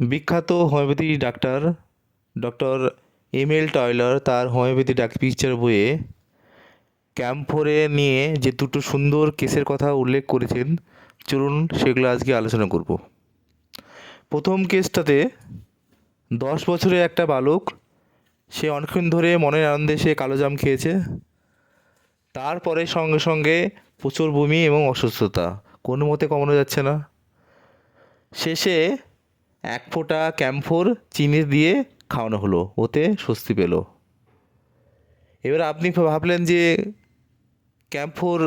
বিখ্যাত homeopathy doctor doctor M L Tyler তার homeopathy ডাক পিকচার বইয়ে ক্যাম্পফোরে নিয়ে যে দুটো সুন্দর কেসের কথা উল্লেখ করেছেন, চলুন সেগুলো আজকে আলোচনা করব। প্রথম কেসটাতে দশ বছরের একটা বালক, সে অনেকক্ষণ ধরে মনের আনন্দে সে কালো জাম খেয়েছে। তারপরে সঙ্গে সঙ্গে প্রচুর বমি এবং অসুস্থতা, কোনো মতে কমানো যাচ্ছে না। শেষে এক ফোঁটা ক্যাম্ফোর চিনি দিয়ে খাওয়ানো হলো, ওতে স্বস্তি পেল। এবার আপনি ভাবলেন যে ক্যাম্ফোর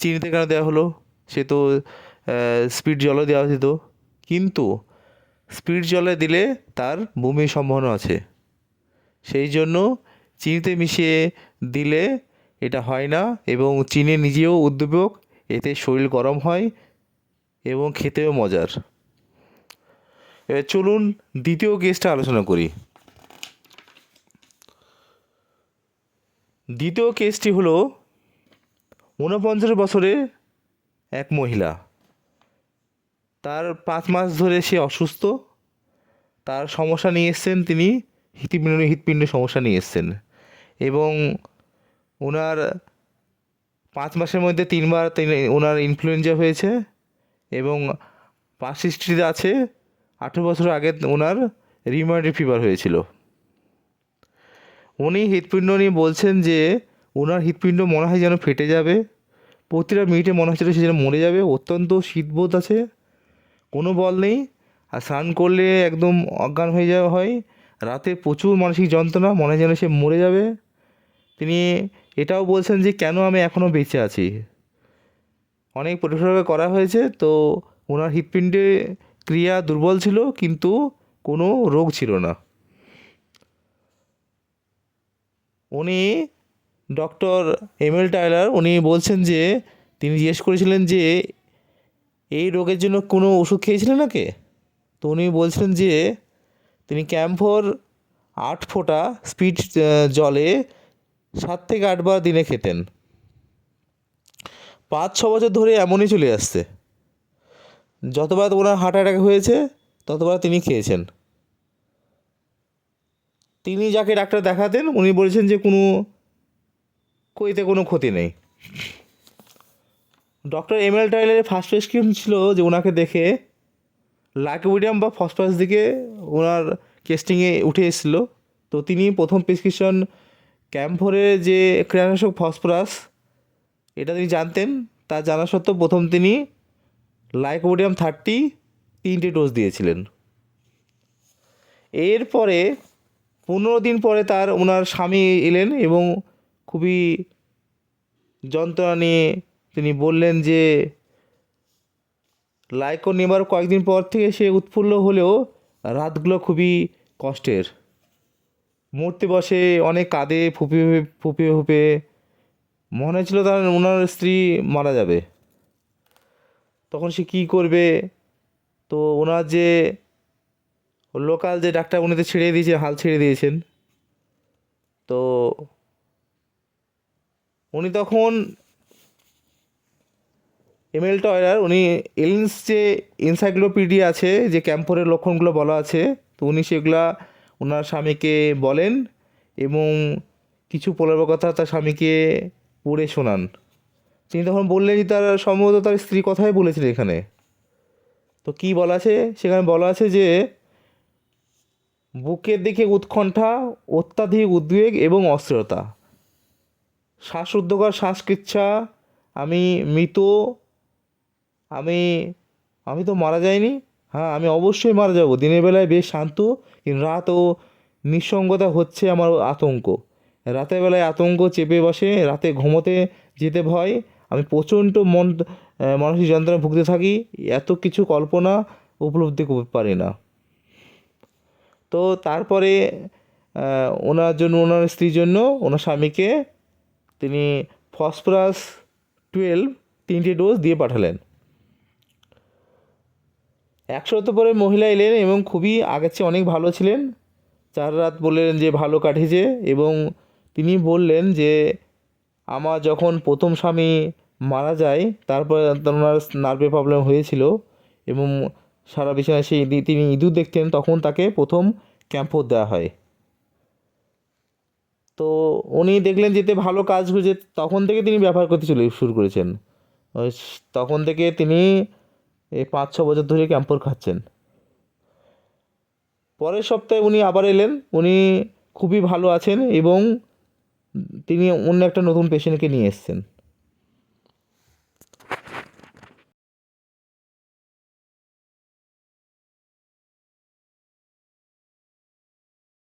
চিনিতে কেন দেওয়া হলো? সে তো স্পিড জলও দেওয়া যেত কিন্তু স্পিড জলে দিলে তার বমির সম্ভাবনা আছে। সেই জন্য চিনিতে মিশিয়ে দিলে এটা হয় না এবং চিনি নিজেও উদ্দীপক, এতে শরীর গরম হয় এবং খেতেও মজার। এবার চলুন দ্বিতীয় কেসটা আলোচনা করি। দ্বিতীয় কেসটি হলো ঊনপঞ্চাশ বছরের এক মহিলা। তার পাঁচ মাস ধরে সে অসুস্থ। তার সমস্যা নিয়ে এসছেন তিনি, হৃৎপিণ্ড হৃৎপিণ্ড সমস্যা নিয়ে এসছেন। এবং ওনার পাঁচ মাসের মধ্যে তিনবার তিনি, ওনার ইনফ্লুয়েঞ্জা হয়েছে এবং পাঁচ হিস্ট্রিতে আছে আঠেরো বছর আগে ওনার রিমান্ডে ফিভার হয়েছিল। উনি হৃৎপিণ্ড নিয়ে বলছেন যে ওনার হৃৎপিণ্ড মনে হয় যেন ফেটে যাবে। প্রতিটা মিনিটে মনে হচ্ছিল সে যেন মরে যাবে। অত্যন্ত শীতবোধ আছে। কোনো বল নেই। আর স্নান করলে একদম অজ্ঞান হয়ে যাওয়া হয়। রাতে প্রচুর মানসিক যন্ত্রণা, মনে হয় যেন সে মরে যাবে। তিনি এটাও বলছেন যে, কেন আমি এখনও বেঁচে আছি? অনেক পরিষেবা করা হয়েছে। তো ওনার হৃৎপিণ্ডে ক্রিয়া দুর্বল ছিল, কিন্তু কোনো রোগ ছিল না। উনি ডক্টর এম এল টাইলার, উনি বলছেন যে, তিনি জিজ্ঞেস করেছিলেন যে, এই রোগের জন্য কোনো ওষুধ খেয়েছিলেন নাকি? তো উনি বলছিলেন যে, তিনি ক্যাম্পোর আট ফোঁটা স্পিড জলে সাত থেকে আটবার দিনে খেতেন। পাঁচ ছ বছর ধরে এমনই চলে আসছে। যতবার ওনার হার্ট অ্যাটাক হয়েছে, ততবার তিনি খেয়েছেন। তিনি যাকে ডাক্তার দেখাতেন, উনি বলেছেন যে কোনো কইতে কোনো ক্ষতি নেই। ডক্টর এম এল টাইলারের ফার্স্ট প্রেসক্রিপশন ছিল যে ওনাকে দেখে লাইকোবিডিয়াম বা ফসফরাস দিকে ওনার কেস্টিংয়ে উঠে এসেছিল। তো তিনি প্রথম প্রেসক্রিপশন ক্যাম্পোরের যে ক্রিয়ানাশক ফসফরাস এটা তিনি জানতেন। তা জানা সত্ত্বেও প্রথম তিনি লাইকোবিডিয়াম থার্টি তিনটে ডোজ দিয়েছিলেন। এরপরে পনেরো দিন পরে তার ওনার স্বামী এলেন এবং খুবই যন্ত্রণা নিয়ে তিনি বললেন যে, লাইকো নেবার কয়েকদিন পর থেকে সে উৎফুল্ল হলেও রাতগুলো খুবই কষ্টের। মূর্তি বসে অনেক কাঁদে, ফুপিয়ে ফুপিয়ে ফুপিয়ে মনে হচ্ছিল তার ওনার স্ত্রী মারা যাবে। তখন সে কী করবে? তো ওনার যে লোকাল যে ডাক্তার, উনি তো ছেড়ে দিয়েছে হাল ছেড়ে দিয়েছেন। তো উনি তখন এম এল টয়লার, উনি এলিন্স যে এনসাইক্লোপিডিয়া আছে, যে ক্যাম্পোরের লক্ষণগুলো বলা আছে, তো উনি সেগুলা ওনার স্বামীকে বলেন এবং কিছু কথা তার স্বামীকে পড়ে শোনান। তিনি তখন বললেন যে তার সম্ভবত তার স্ত্রী কথাই বলেছিলেন এখানে। তো কী বলা আছে? সেখানে বলা আছে যে, বুকের দিকে উৎকণ্ঠা, অত্যাধিক উদ্বেগ এবং অস্থিরতা। শ্বাসরুদ্ধকর শ্বাসকৃচ্ছা আমি মৃত, আমি আমি তো মারা যাইনি। হ্যাঁ আমি অবশ্যই মারা যাব। দিনের বেলায় বেশ শান্ত, কিন্তু রাত ও নিঃসঙ্গতা হচ্ছে আমার আতঙ্ক। রাতের বেলায় আতঙ্ক চেপে বসে, রাতে ঘুমোতে যেতে ভয় আমি প্রচণ্ড মন মানসিক যন্ত্রণায় ভুগতে থাকি, এত কিছু কল্পনা উপলব্ধি করতে পারি না। তো তারপরে ওনার জন্য, ওনার স্ত্রীর জন্য, ওনার স্বামীকে তিনি ফসফরাস টুয়েলভ তিনটে ডোজ দিয়ে পাঠালেন। এক সপ্তাহ পরে মহিলা এলেন এবং খুবই আগের চেয়ে অনেক ভালো ছিলেন। চার রাত বললেন যে, ভালো কাটিয়েছে। এবং তিনি বললেন যে, আমার যখন প্রথম স্বামী মারা যায়, তারপরে ওনার নার্ভে প্রবলেম হয়েছিল এবং সারা বিছানায় সেই তিনি ইঁদুর দেখতেন, তখন তাকে প্রথম ক্যাম্পর দেওয়া হয়। তো উনি দেখলেন যেতে ভালো কাজ হয়েছে, তখন থেকে তিনি ব্যবহার করতে চলে, শুরু করেছেন। তখন থেকে তিনি এই পাঁচ ছ বছর ধরে ক্যাম্পর খাচ্ছেন। পরের সপ্তাহে উনি আবার এলেন, উনি খুবই ভালো আছেন এবং তিনি অন্য একটা নতুন পেশেন্টকে নিয়ে এসেছেন।